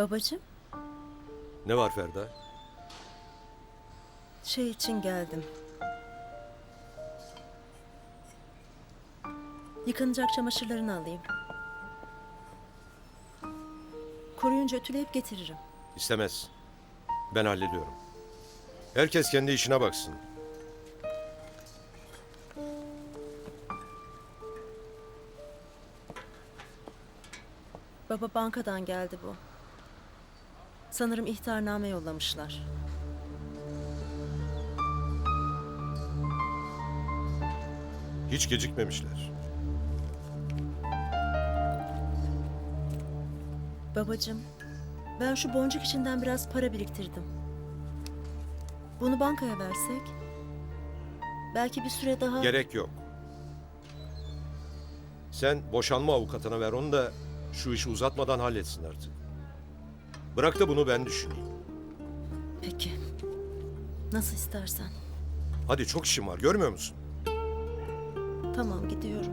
Babacığım, Ne var Ferda? şey için geldim. Yıkanacak çamaşırlarını alayım. Kuruyunca ütüleyip getiririm. İstemez. Ben hallediyorum. Herkes kendi işine baksın. Baba bankadan geldi bu. Sanırım ihtarname yollamışlar. Hiç gecikmemişler. Babacığım, ben şu boncuk içinden biraz para biriktirdim. Bunu bankaya versek, belki bir süre daha... Gerek yok. Sen boşanma avukatına ver onu da şu işi uzatmadan halletsin artık. Bırak da bunu ben düşüneyim. Peki, nasıl istersen. Hadi çok işim var görmüyor musun? Tamam, gidiyorum.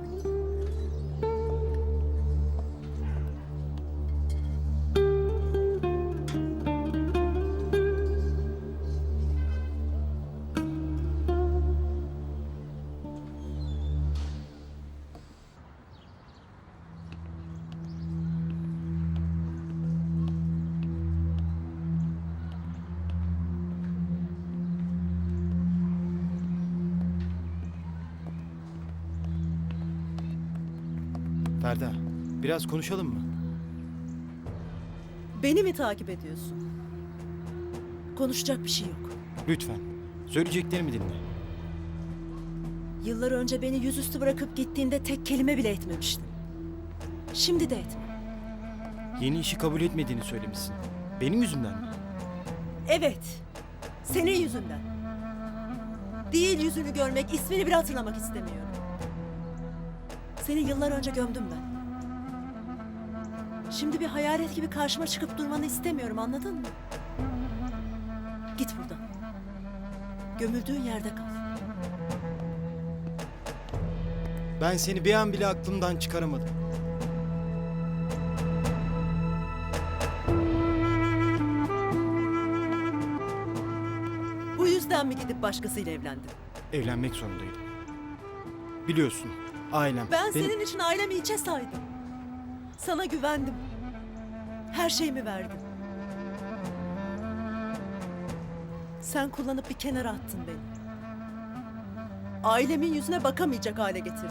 Ferda, biraz konuşalım mı? Beni mi takip ediyorsun? Konuşacak bir şey yok. Lütfen. Söyleyeceklerimi dinle. Yıllar önce beni yüzüstü bırakıp gittiğinde tek kelime bile etmemiştin. Şimdi de etme. Yeni işi kabul etmediğini söylemişsin. Benim yüzümden mi? Evet, senin yüzünden. Değil yüzünü görmek, ismini bile hatırlamak istemiyorum. Seni yıllar önce gömdüm ben. Şimdi bir hayalet gibi karşıma çıkıp durmanı istemiyorum, anladın mı? Git buradan. Gömüldüğün yerde kal. Ben seni bir an bile aklımdan çıkaramadım. Bu yüzden mi gidip başkasıyla evlendin? Evlenmek zorundaydım. Biliyorsun, ailem. Ben beni- senin için ailemi hiçe saydım. Sana güvendim. Her şeyimi verdim. Sen kullanıp bir kenara attın beni. Ailemin yüzüne bakamayacak hale getirdin.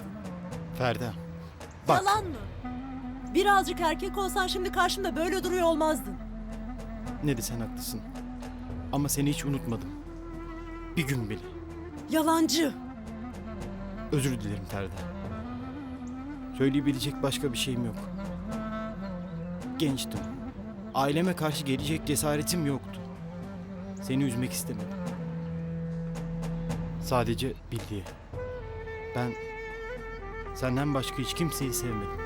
Ferda, bak. Yalan mı? Birazcık erkek olsan şimdi karşımda böyle duruyor olmazdın. Ne desen haklısın. Ama seni hiç unutmadım. Bir gün bile. Yalancı. Özür dilerim Ferda. Söyleyebilecek başka bir şeyim yok. Gençtim. Aileme karşı gelecek cesaretim yoktu. Seni üzmek istemedim. Sadece bil. Ben senden başka hiç kimseyi sevmedim.